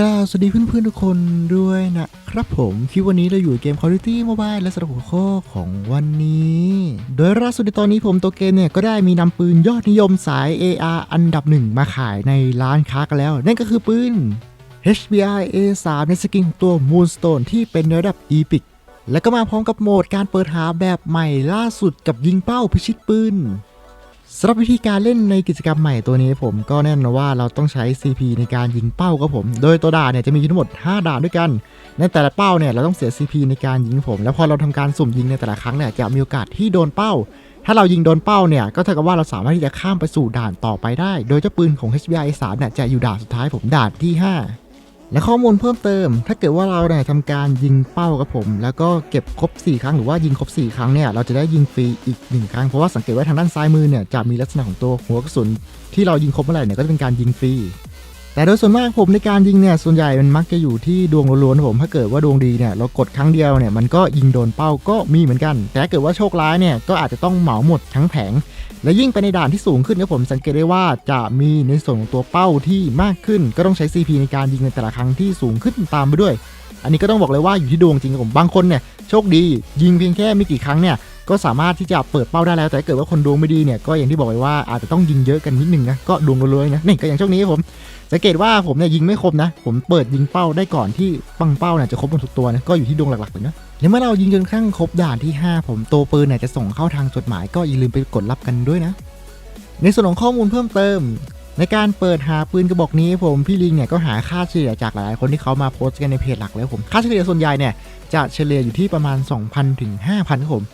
กล่าวสวัสดีเพื่อนๆทุกคนด้วยนะครับผมคลิปวันนี้เราอยู่เกม Call of Duty Mobile และสำหรับหัวข้อของวันนี้ โดยล่าสุดในตอนนี้ผมตัวเกมเนี่ย ก็ได้มีนำปืนยอดนิยมสาย AR อันดับหนึ่งมาขายในร้านค้ากันแล้ว นั่นก็คือปืน HBI A3 ในสกินของตัว Moonstone ที่เป็นระดับ Epic และก็มาพร้อมกับโหมดการเปิดหาแบบใหม่ล่าสุดกับยิงเป้าพิชิตปืน สำหรับวิธีการเล่นในกิจกรรมใหม่ตัวนี้ผมก็แน่นอนว่าเราต้องใช้ CP ในการยิงเป้าครับผม โดยตัวด่านเนี่ยจะมีทั้งหมด 5 ด่านด้วยกัน ในแต่ละเป้าเนี่ยเราต้องเสีย CP ในการยิงผม แล้วพอเราทำการสุ่มยิงในแต่ละครั้งเนี่ยจะมีโอกาสที่โดนเป้า ถ้าเรายิงโดนเป้าเนี่ยก็เท่ากับว่าเราสามารถที่จะข้ามไปสู่ด่านต่อไปได้ โดยเจ้าปืนของ HBI 3เนี่ยจะอยู่ด่านสุดท้ายผมด่านที่ 5 และข้อมูลเพิ่มเติม ถ้าเกิดว่าเราเนี่ยทำการยิงเป้ากับผม แล้วก็เก็บครบ 4 ครั้งหรือว่ายิงครบ 4 ครั้งเนี่ยเราจะได้ยิงฟรีอีก 1 ครั้ง เพราะว่าสังเกตว่าทางด้านซ้ายมือเนี่ยจะมีลักษณะของตัวหัวกระสุน ที่เรายิงครบเมื่อไหร่เนี่ยก็จะเป็นการยิงฟรีแต่โดยส่วนมากผมในการยิงเนี่ยส่วนใหญ่มันมักจะอยู่ที่ดวงล้วนๆผมถ้าเกิดว่าดวงดีเนี่ยเรากดครั้งเดียวเนี่ยมันก็ยิงโดนเป้าก็มีเหมือนกัน แต่ถ้าเกิดว่าโชคร้ายเนี่ยก็อาจจะต้องเหมาหมดทั้งแผง และยิ่งไปในด่านที่สูงขึ้นครับผมสังเกตได้ว่าจะมีในส่วนของตัวเป้าที่มากขึ้น ก็ต้องใช้ CP ในการยิงในแต่ละครั้งที่สูงขึ้นตามไปด้วย อันนี้ก็ต้องบอกเลยว่าอยู่ที่ดวงจริงครับผมบางคนเนี่ยโชคดี ยิงเพียงแค่ไม่กี่ครั้งเนี่ย ก็สามารถที่จะเปิดเป้าได้แล้ว แต่เกิดว่าคนดวงไม่ดีเนี่ยก็อย่างที่บอกไว้ว่าอาจจะต้องยิงเยอะกันนิดนึงนะก็ดวงรวยๆนะนี่ก็อย่างช่วงนี้ผมสังเกตว่าผมเนี่ยยิงไม่ครบนะ ผมเปิดยิงเป้าได้ก่อนที่ปังเป้าเนี่ยจะครบหมดทุกตัวนะก็อยู่ที่ดวงหลักๆเลยนะแล้วเมื่อเรายิงจนครั้งครบด่านที่ 5 ผมตัวปืนเนี่ยจะส่งเข้าทางจดหมายก็อย่าลืมไปกดรับกันด้วยนะ ในส่วนของข้อมูลเพิ่มเติมในการเปิดหาปืนกระบอกนี้ผมพี่ลิงเนี่ยก็หาค่าเฉลี่ยจากหลายๆคนที่เขามาโพสต์กันในเพจหลักแล้วผมค่าเฉลี่ยส่วนใหญ่เนี่ยจะเฉลี่ยอยู่ที่ประมาณ 2,000ถึง5,000ครับผม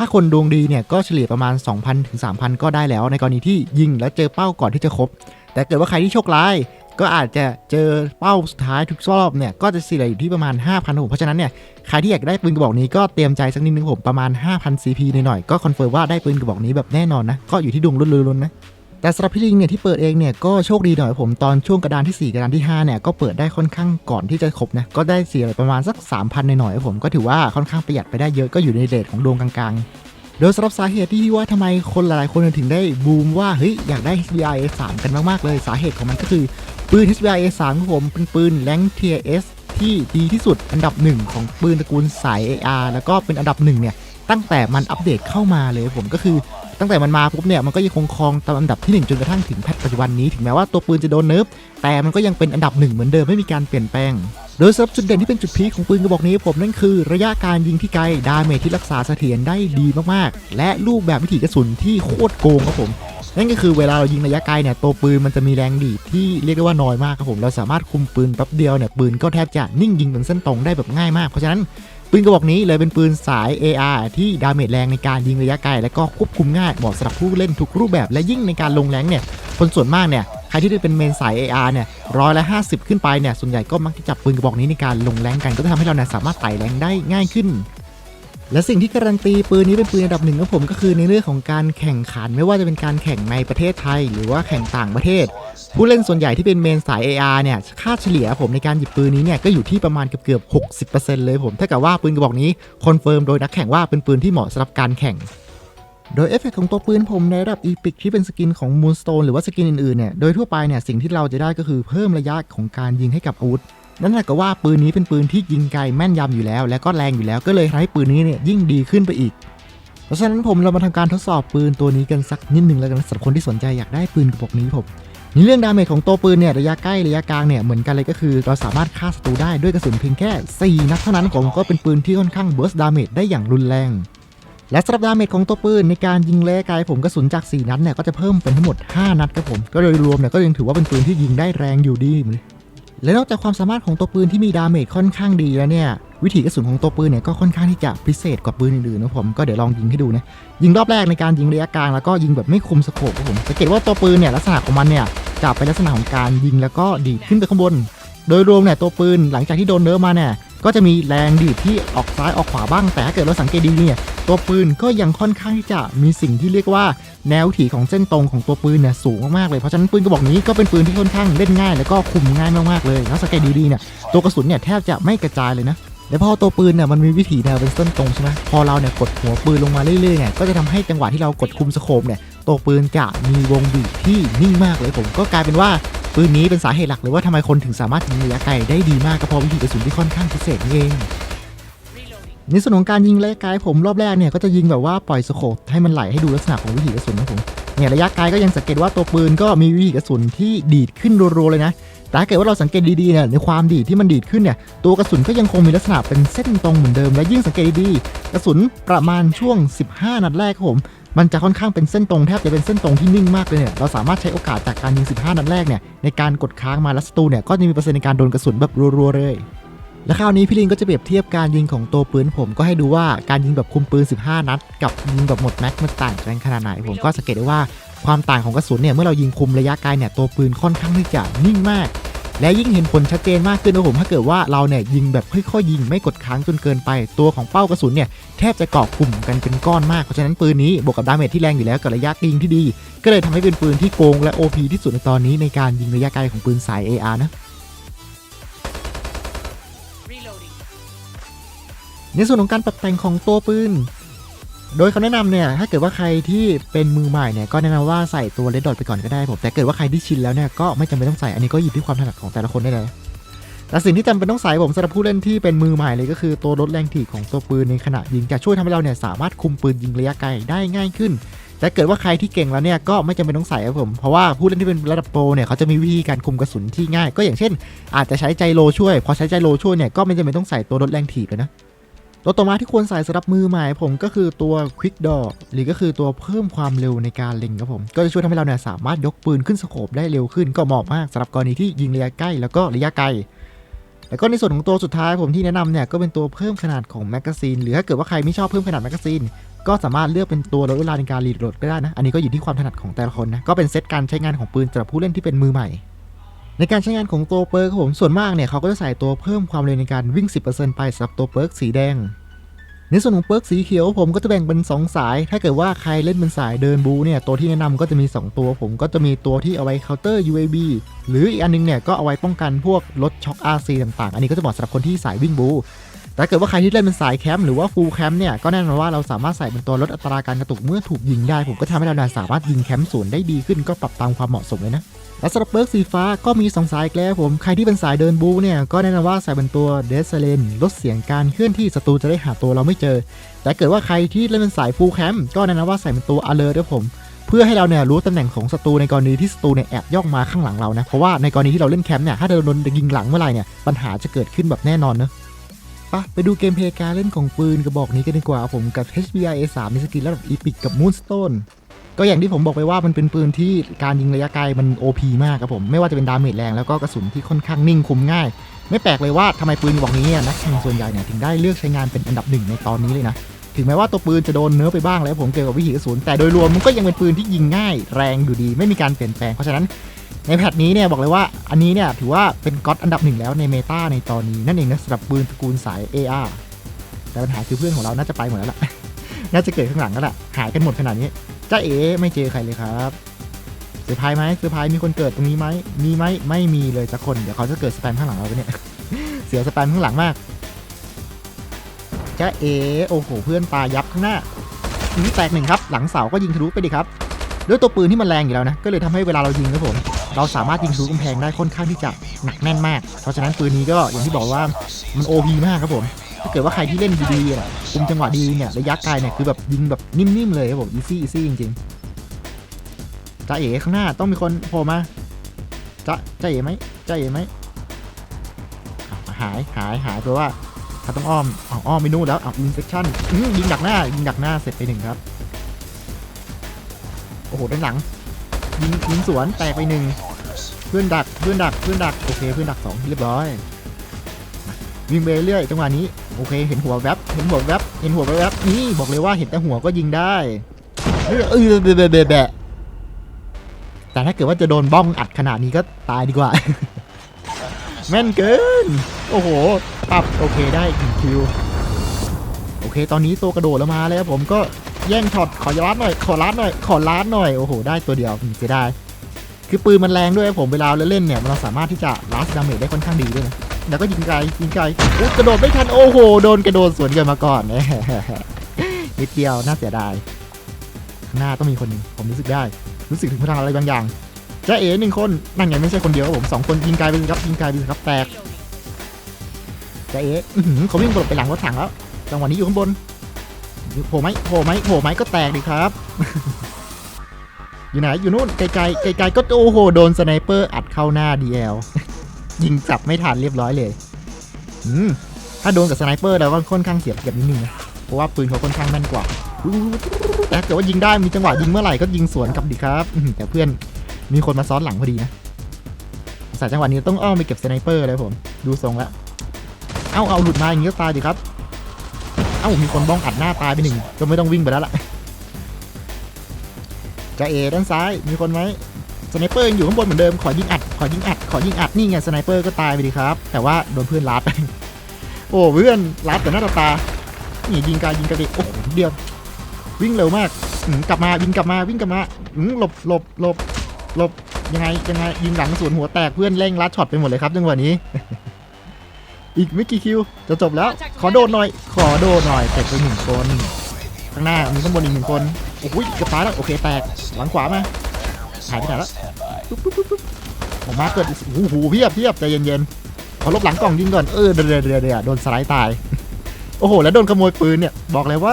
ถ้าคนดวงดีเนี่ยก็เฉลี่ยประมาณ 2,000ถึง3,000 ก็ได้แล้ว ในกรณีที่ยิงและเจอเป้าก่อนที่จะครบ แต่เกิดว่าใครที่โชคร้ายก็อาจจะเจอเป้าสุดท้ายทุกรอบเนี่ยก็จะเสียอยู่ที่ประมาณ 5,000ผมเพราะฉะนั้นเนี่ยใครที่อยากได้ปืนกระบอกนี้ก็เตรียมใจสักนิดนึงผมประมาณ 5,000 CP หน่อยๆก็คอนเฟิร์มว่าได้ปืนกระบอกนี้แบบแน่นอนนะก็อยู่ที่ดวงล้วนๆนะ แต่สำหรับพี่ลิงเนี่ยที่เปิดเองเนี่ยก็โชคดีหน่อยผมตอนช่วงกระดานที่ 4 กระดานที่5เนี่ยก็เปิดได้ค่อนข้างก่อนที่จะครบนะก็ได้เสียประมาณสัก 3,000หน่อยๆผมก็ถือว่าค่อนข้างประหยัดไปได้เยอะก็อยู่ในเรทของดวงกลางๆ โดยสำหรับสาเหตุที่ว่าทำไมคนหลายๆคนถึงได้บูมว่าเฮ้ยอยากได้ HBI A3 กันมากๆเลยสาเหตุของมันก็คือปืน HBI A3 ของผมเป็นปืนแรงเทียเอสที่ดีที่สุดอันดับหนึ่งของปืนตระกูลสาย AR แล้วก็เป็นอันดับหนึ่งเนี่ยตั้งแต่มันอัปเดตเข้ามาเลยผมก็คือ ตั้งแต่มันมาปุ๊บเนี่ยมันก็ยังคงครองตามอันดับที่ 1 จนกระทั่งถึงแพทปัจจุบันนี้ถึงแม้ว่าตัวปืนจะโดนเนิร์ฟแต่มันก็ยังเป็นอันดับหนึ่งเหมือนเดิมไม่มีการเปลี่ยนแปลง โดยสำหรับจุดเด่นที่เป็นจุดพีคของปืนกระบอกนี้ผมนั่นคือ ระยะการยิงที่ไกลดาเมจที่รักษาเสถียรได้ดีมากๆ และรูปแบบวิถีกระสุนที่โคตรโกงครับผมนั่นก็คือเวลาเรายิงระยะไกลเนี่ยตัวปืนมันจะมีแรงดีดที่เรียกได้ว่าน้อยมากครับผมเราสามารถคุมปืนแป๊บเดียวเนี่ยปืนก็แทบจะนิ่งยิงเป็นเส้นตรงได้แบบง่ายมากเพราะฉะนั้น ปืนกระบอกนี้เลยเป็นปืนสาย AR ที่ดาเมจแรงในการยิงระยะไกล และก็ควบคุมง่ายเหมาะสำหรับผู้เล่นทุกรูปแบบและยิ่งในการลงแรงเนี่ยคนส่วนมากเนี่ยใครที่ได้เป็นเมนสาย AR เนี่ยร้อยละ50ขึ้นไปเนี่ยส่วนใหญ่ก็มักจะจับปืนกระบอกนี้ในการลงแรงกัน ก็จะทำให้เราเนี่ยสามารถไต่แรงได้ง่ายขึ้นและสิ่งที่การันตีปืนนี้เป็นปืนอันดับหนึ่งของผมก็คือในเรื่องของการแข่งขันไม่ว่าจะเป็นการแข่งในประเทศไทย หรือว่าแข่งต่างประเทศ ผู้เล่นส่วนใหญ่ที่เป็นเมนสาย AR เนี่ยค่าเฉลี่ยผมในการหยิบปืนนี้เนี่ยก็อยู่ที่ประมาณเกือบๆ60%เลยผมถ้ากับว่าปืนกระบอกนี้คอนเฟิร์มโดยนักแข่งว่าเป็นปืนที่เหมาะสำหรับการแข่งโดยเอฟเฟกต์ของตัวปืนผมในระดับ Epic ที่เป็นสกินของ Moonstone หรือว่าสกินอื่นๆเนี่ย โดยทั่วไปเนี่ยสิ่งที่เราจะได้ก็คือเพิ่มระยะของการยิงให้กับอาวุธ นั่นแหละก็ว่าปืนนี้เป็นปืนที่ยิงไกลแม่นยำอยู่แล้ว และก็แรงอยู่แล้วก็เลยทำให้ปืนนี้เนี่ยยิ่งดีขึ้นไปอีก เพราะฉะนั้นผมเรามาทำการทดสอบปืนตัวนี้กันสักนิดหนึ่งแล้วกันสำหรับคนที่สนใจอยากได้ปืนกระบอกนี้ผม ในเรื่องดาเมจของตัวปืนเนี่ยระยะใกล้ระยะกลางเนี่ยเหมือนกันเลยก็คือ เราสามารถฆ่าศัตรูได้ด้วยกระสุนเพียงแค่ 4 นัดเท่านั้นผมก็เป็นปืนที่ค่อนข้างเบิร์สดาเมจได้อย่างรุนแรง และสำหรับดาเมจของตัวปืนในการยิงระยะไกลผมกระสุนจาก 4 นัดเนี่ยก็จะเพิ่มเป็นทั้งหมด 5 นัดครับผม ก็โดยรวมเนี่ยก็ยังถือว่าเป็นปืนที่ยิงได้แรงอยู่ดีเลยและนอกจากความสามารถของตัวปืนที่มีดาเมจค่อนข้างดีแล้วเนี่ย วิถีกระสุนของตัวปืนเนี่ยก็ค่อนข้างที่จะพิเศษกว่าปืนอื่นๆนะผมก็เดี๋ยวลองยิงให้ดูนะยิงรอบแรกในการยิงระยะกลางแล้วก็ยิงแบบไม่คุมสโคปครับผมสังเกตว่าตัวปืนเนี่ยลักษณะของมันเนี่ยจะเป็นลักษณะของการยิงแล้วก็ดีดขึ้นไปข้างบน โดยรวมเนี่ยตัวปืนหลังจากที่โดนเนิร์มาเนี่ยก็จะมีแรงดีดที่ออกซ้ายออกขวาบ้าง แต่ถ้าเกิดเราสังเกตดีเนี่ยตัวปืนก็ยังค่อนข้างที่จะมีสิ่งที่เรียกว่า แนวถี่ของเส้นตรงของตัวปืนเนี่ยสูงมากๆเลยเพราะฉะนั้นปืนกระบอกนี้ก็เป็นปืนที่ค่อนข้างเล่นง่าย แล้วก็คุมง่ายมากๆเลยแล้วสังเกตดีๆเนี่ยตัวกระสุนเนี่ยแทบจะไม่กระจายเลยนะ แล้วพอตัวปืนเนี่ยมันมีวิถีแนวเป็นเส้นตรงใช่ไหมพอเราเนี่ยกดหัวปืนลงมาเรื่อยๆเนี่ยก็จะทำให้จังหวะที่เรากดคุมสโคปเนี่ยตัวปืนจะมีวงบีบที่นิ่งมากเลยผมก็กลายเป็นว่าปืนนี้เป็นสาเหตุหลักเลยว่าทำไมคนถึงสามารถยิงระยะไกลได้ดีมากก็เพราะวิธีกระสุนที่ค่อนข้างพิเศษนี่เองในส่วนของการยิงระยะไกลผมรอบแรกเนี่ยก็จะยิงแบบว่าปล่อยสโคปให้มันไหลให้ดูลักษณะของวิถีกระสุนนะผมเนี่ยระยะไกลก็ยังสังเกตว่าตัวปืนก็มีวิถีกระสุนที่ดีดขึ้นรัวๆเลยนะ แต่ถ้าเกิดว่าเราสังเกตดีๆเนี่ยในความดีดที่มันดีดขึ้นเนี่ยตัวกระสุนก็ยังคงมีลักษณะเป็นเส้นตรงเหมือนเดิมและยิ่งสังเกตดีๆกระสุนประมาณช่วง 15 นัดแรกครับผมมันจะค่อนข้างเป็นเส้นตรงแทบจะเป็นเส้นตรงที่นิ่งมากเลยเนี่ยเราสามารถใช้โอกาสจากการยิง 15 นัดแรกเนี่ยในการกดค้างมาแล้วศัตรูเนี่ยก็จะมีเปอร์เซ็นต์ในการโดนกระสุนแบบรัวๆเลย และคราวนี้พี่ลินก็จะเปรียบเทียบการยิงของตัวปืนผมก็ให้ดูว่าการยิงแบบคุมปืน 15 นัด กับยิงแบบหมดแม็กมันต่างกันขนาดไหน ผมก็สังเกตได้ว่าความต่างของกระสุนเนี่ยเมื่อเรายิงคุมระยะไกลเนี่ยตัวปืนค่อนข้างที่จะนิ่งมาก และยิ่งเห็นผลชัดเจนมากขึ้นนะผมถ้าเกิดว่าเราเนี่ยยิงแบบค่อยๆยิงไม่กดค้างจนเกินไป ตัวของเป้ากระสุนเนี่ยแทบจะเกาะกลุ่มกันเป็นก้อนมากเพราะฉะนั้นปืนนี้บวกกับดาเมจที่แรงอยู่แล้วกับระยะยิงที่ดี ก็เลยทำให้เป็นปืนที่โกงและ OP ที่สุดในตอนนี้ในการยิงระยะไกลของปืนสาย AR นะ ในส่วนของการปรับแต่งของตัวปืน โดยคำแนะนำเนี่ย ถ้าเกิดว่าใครที่เป็นมือใหม่เนี่ย ก็แนะนำว่าใส่ตัวเลดดอทไปก่อนก็ได้ผม แต่เกิดว่าใครที่ชินแล้วเนี่ย ก็ไม่จำเป็นต้องใส่ อันนี้ก็อยู่ที่ความถนัดของแต่ละคนได้เลย แต่สิ่งที่จำเป็นต้องใส่ผมสำหรับผู้เล่นที่เป็นมือใหม่เลยก็คือตัวลดแรงถีบของตัวปืนในขณะยิงจะช่วยทำให้เราเนี่ยสามารถคุมปืนยิงระยะไกลได้ง่ายขึ้นแต่เกิดว่าใครที่เก่งแล้วเนี่ยก็ไม่จำเป็นต้องใส่ครับผมเพราะว่าผู้เล่นที่เป็นระดับโปรเนี่ยเขาจะมีวิธีการคุมกระสุนที่ง่าย ก็อย่างเช่น อาจจะใช้ไจโรช่วย พอใช้ไจโรช่วยเนี่ยก็ไม่จำเป็นต้องใส่ตัวลดแรงถีบเลยนะ ตัวต่อมาที่ควรใส่สำหรับมือใหม่ผมก็คือตัว Quick Draw หรือก็คือตัวเพิ่มความเร็วในการเล็งครับผม ก็จะช่วยทำให้เราเนี่ยสามารถยกปืนขึ้นสโคปได้เร็วขึ้น ก็เหมาะมากสำหรับกรณีที่ยิงระยะใกล้แล้วก็ระยะไกลแล้วก็ในส่วนของตัวสุดท้ายผมที่แนะนำเนี่ยก็เป็นตัวเพิ่มขนาดของแมกกาซีนหรือถ้าเกิดว่าใครไม่ชอบเพิ่มขนาดแมกกาซีนก็สามารถเลือกเป็นตัวลดเวลาในการรีโหลดก็ได้นะ อันนี้ก็อยู่ที่ความถนัดของแต่ละคนนะ ก็เป็นเซตการใช้งานของปืนสำหรับผู้เล่นที่เป็นมือใหม่ ในการใช้งานของตัวเปิร์กครับผมส่วนมากเนี่ยเขาก็จะใส่ตัวเพิ่มความเร็วในการวิ่ง 10%ไปสำหรับตัวเปิร์กสีแดง ในส่วนของเปิร์กสีเขียวผมก็จะแบ่งเป็น 2 สาย ถ้าเกิดว่าใครเล่นเป็นสายเดินบูเนี่ยตัวที่แนะนำก็จะมี 2 ตัว ผมก็จะมีตัวที่เอาไว้เคาน์เตอร์ UAB หรืออีกอันนึงเนี่ยก็เอาไว้ป้องกันพวกรถช็อค RC ต่างๆ อันนี้ก็จะเหมาะสำหรับคนที่สายวิ่งบู แต่เกิดว่าใครที่เล่นเป็นสายแคมป์หรือว่าฟูลแคมป์เนี่ยก็แน่นอนว่าเราสามารถใส่เป็นตัวลดอัตราการกระตุกเมื่อถูกยิงได้ ผมก็ทำให้เราเนี่ยสามารถยิงแคมป์สวนย์ได้ดีขึ้นก็ปรับตามความเหมาะสมเลยนะและสำหรับเปิร์กสีฟ้าก็มี2สายอีกแล้วผม ใครที่เป็นสายเดินบูเนี่ยก็แนะนำว่าใส่เป็นตัวเดสเลนลดเสียงการเคลื่อนที่ศัตรูจะได้หาตัวเราไม่เจอ แต่เกิดว่าใครที่เล่นเป็นสายฟูลแคมป์ก็แนะนำว่าใส่เป็นตัว alert ด้วยผม เพื่อให้เราเนี่ยรู้ตำแหน่งของศัตรูในกรณีที่ศัตรูเนี่ยแอบย่องมาข้างหลังเรานะเพราะว่าในกรณีที่เราเล่นแคมป์เนี่ยถ้าเราโดนยิงหลังเมื่อไหร่เนี่ยปัญหาจะเกิดขึ้นแบบแน่นอนเนะ ปะไปดูเกมเพลย์การเล่นของปืนกระบอกนี้กันดีกว่าผมกับ HBI A3 ในสกินระดับ Epic กับ Moonstone ก็อย่างที่ผมบอกไปว่ามันเป็นปืนที่การยิงระยะไกลมัน OP มากครับผม ไม่ว่าจะเป็นดาเมจแรงแล้วก็กระสุนที่ค่อนข้างนิ่งคุมง่าย ไม่แปลกเลยว่าทำไมปืนกระบอกนี้เนี่ยนักแข่งส่วนใหญ่เนี่ยถึงได้เลือกใช้งานเป็นอันดับหนึ่งในตอนนี้เลยนะถึงแม้ว่าตัวปืนจะโดนเนื้อไปบ้างแล้วผมเกี่ยวกับวิถีกระสุนแต่โดยรวมมันก็ยังเป็นปืนที่ยิงง่ายแรงอยู่ดี ไม่มีการเปลี่ยนแปลงเพราะฉะนั้น ในแพทนี้เนี่ยบอกเลยว่าอันนี้เนี่ยถือว่าเป็นก๊อตอันดับหนึ่งแล้วในเมตาในตอนนี้นั่นเองนะสำหรับปืนตระกูลสาย AR แต่ปัญหาคือเพื่อนของเราน่าจะไปหมดแล้วล่ะ น่าจะเกิดข้างหลังแล้วล่ะ หายกันหมดขนาดนี้จ้าเอ๋ไม่เจอใครเลยครับเซอร์ไพรส์ไหมเซอร์ไพรส์มีคนเกิดตรงนี้ไหมมีไหมไม่มีเลยสักคนเดี๋ยวเขาจะเกิดสแปมข้างหลังเราไปเนี่ยเสียวสแปมข้างหลังมากจ้าเอ๋โอ้โหเพื่อนปลายับข้างหน้าทีนี้แตกหนึ่งครับ หลังเสาก็ยิงทะลุไปดิครับด้วยตัวปืนที่มันแรงอยู่แล้วนะก็เลยทำให้เวลาเรายิงครับผม เราสามารถยิงทะลุกำแพงได้ค่อนข้างที่จะหนักแน่นมาก เพราะฉะนั้นปืนนี้ก็อย่างที่บอกว่ามัน OP มากครับผม ถ้าเกิดว่าใครที่เล่นดีๆอะคุมจังหวะดีเนี่ยระยะไกลเนี่ยคือแบบยิงแบบนิ่มๆเลยครับผม easy easy จริงๆจ้าเอ๋ข้างหน้าต้องมีคนโผล่มาจ้าจ้าเอ๋ไหมจ้าเอ๋ไหมหายหายหายเพราะว่าเขาต้องอ้อมอ้าอ้อมไปนู่นแล้วอ้าอินเซคชั่นยิงดักหน้ายิงดักหน้าเสร็จไปหนึ่งครับ โอ้โหด้านหลังยิงยิงสวนแตกไปหนึ่ง เพื่อนดักเพื่อนดักเพื่อนดักโอเคเพื่อนดักสองเรียบร้อยวิ่งไปเรื่อยจังหวะนี้โอเค เห็นหัวแวบเห็นหัวแวบเห็นหัวแวบนี่บอกเลยว่าเห็นแต่หัวก็ยิงได้เออเออแบะแบะแบบแต่ถ้าเกิดว่าจะโดนบ้องอัดขนาดนี้ก็ตายดีกว่า แม่นเกิน โอ้โหปับโอเคได้อีกหนึ่งคิว โอเค ตอนนี้ตัวกระโดดแล้วมาแล้วผมก็แย่งช็อตขอล้านหน่อย ขอล้านหน่อย ขอล้านหน่อย โอ้โห ได้ตัวเดียวเสียดาย คือปืนมันแรงด้วยผมเวลาเราเล่นเนี่ยเราสามารถที่จะลัสดาเมจได้ค่อนข้างดีด้วยนะแล้วก็ยิงไกลยิงไกลอุ๊กระโดดไม่ทันโอ้โหโดนกระโดดสวนกันมาก่อนนิดเดียวน่าเสียดายข้างหน้าต้องมีคนนึงผมรู้สึกได้ รู้สึกถึงพลังอะไรบางอย่างจ้าเอ๋หนึ่งคนนั่นไงไม่ใช่คนเดียวครับผมสองคนยิงไกลไปเลยครับยิงไกลไปครับแตกจ้าเอ๋อเขาวิ่งหลบไปหลังรถถังแล้วจังหวะนี้อยู่ข้างบนโผล่ไหมโผล่ไหมโผล่ไหมก็แตกดิครับ อยู่ไหนอยู่นู่นไกลๆไกลๆก็โอ้โหโดนสไนเปอร์อัดเข้าหน้า DL ยิงจับไม่ทันเรียบร้อยเลยอืมถ้าโดนกับสไนเปอร์แล้วก็ค่อนข้างเสียเปรียบนิดนึงนะเพราะว่าปืนเขาค่อนข้างแม่นกว่าแต่เกิดว่ายิงได้มีจังหวะยิงเมื่อไหร่ก็ยิงสวนกลับดีครับแต่เพื่อนมีคนมาซ้อนหลังพอดีนะสายจังหวะนี้ต้องอ้อมไปเก็บสไนเปอร์เลยผมดูทรงแล้วเอ้าเอาหลุดมาอย่างนี้ก็ตายดิครับเอ้ามีคนบ้องอัดหน้าตายไปหนึ่งก็ไม่ต้องวิ่งไปแล้วล่ะ จะเอด้านซ้ายมีคนไหมสไนเปอร์ยังอยู่ข้างบนเหมือนเดิมขอยิงอัดขอยิงอัดขอยิงอัดนี่ไงสไนเปอร์ก็ตายไปดีครับ แต่ว่าโดนเพื่อนลัดโอ้เพื่อนลัดแต่หน้าต่อตานี่ยิงกายยิงกระดิกโอ้โหเดียว วิ่งเร็วมากกลับมาวิ่งกลับมาวิ่งกลับมาหลบหลบหลบหลบยังไงยังไงยิงหลังสวนหัวแตกเพื่อนเร่งลัดช็อตไปหมดเลยครับจังหวะนี้ อีกไม่กี่คิวจะจบแล้ว ขอโดนหน่อย ขอโดนหน่อยเตะไปหนึ่งคนข้างหน้ามีข้างบนอีกหนึ่งคน โอ้โหกือบตายแล้วโอเคแตกหลังขวามาหายไปไหนแล้วปุ๊บปุ๊บปุ๊บปุ๊บออกมาเกิดโอ้โหเพียบเพียบใจเย็นๆขอลบหลังกล่องยิงก่อนเออเดือดเดือดเดือดโดนสไลด์ตายโอ้โห แล้วโดนขโมยปืนเนี่ย บอกเลยว่า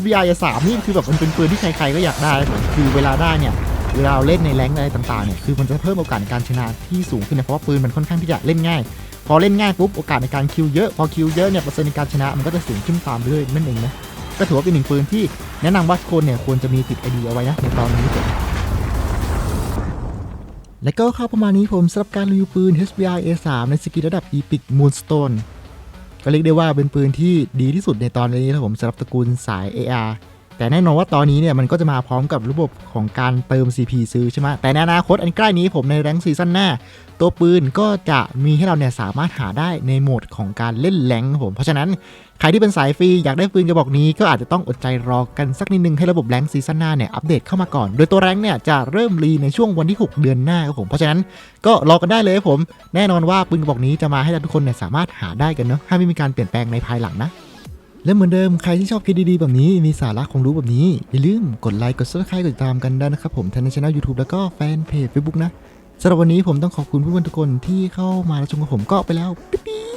HBI 3นี่คือแบบมันเป็นปืนที่ใครๆก็อยากได้ คือเวลาได้เนี่ยเวลาเราเล่นในแรงอะไรต่างๆเนี่ยคือมันจะเพิ่มโอกาสในการชนะที่สูงขึ้นนะเพราะว่าปืนมันค่อนข้างที่จะเล่นง่าย พอเล่นง่ายปุ๊บโอกาสในการคิวเยอะพอคิวเยอะเนี่ยเปอร์เซ็นต์ในการชนะมันก็จะสูงขึ้นตามเรื่อยนั่นเองนะ ก็ถือว่าเป็นหนึ่งปืนที่แนะนำว่าคนเนี่ยควรจะมีติดไอดีเอาไว้นะในตอนนี้ผมและก็เข้าประมาณนี้ผมสำหรับการรีวิวปืน HBI A3 ในสกิลระดับ Epic Moonstone ก็เรียกได้ว่าเป็นปืนที่ดีที่สุดในตอนนี้นะครับผมสำหรับตระกูลสาย AR แต่แน่นอนว่าตอนนี้เนี่ยมันก็จะมาพร้อมกับระบบของการเติม CP ซื้อใช่ไหมแต่ในอนาคตอันใกล้นี้ผมในแรงซีซั่นหน้า ตัวปืนก็จะมีให้เราเนี่ยสามารถหาได้ในโหมดของการเล่นแรงผม เพราะฉะนั้นใครที่เป็นสายฟรีอยากได้ปืนกระบอกนี้ก็อาจจะต้องอดใจรอกันสักนิดนึงให้ระบบแรงซีซั่นหน้าเนี่ยอัปเดตเข้ามาก่อน โดยตัวแรงเนี่ยจะเริ่มรีในช่วงวันที่ 6 เดือนหน้าครับผม เพราะฉะนั้นก็รอกันได้เลยครับผม แน่นอนว่าปืนกระบอกนี้จะมาให้ทุกคนเนี่ยสามารถหาได้กันเนาะถ้าไม่มีการเปลี่ยนแปลงในภายหลังนะ และเหมือนเดิมใครที่ชอบคลิปดีๆแบบนี้มีสาระความรู้แบบนี้ อย่าลืมกดไลค์กด subscribe กดติดตามกันได้นะครับผมทั้งในช่องยูทูบแล้วก็แฟนเพจ Facebook นะสำหรับวันนี้ผมต้องขอบคุณผู้คนทุกคนที่เข้ามารับชมกับผมก็ไปแล้วปิ๊บ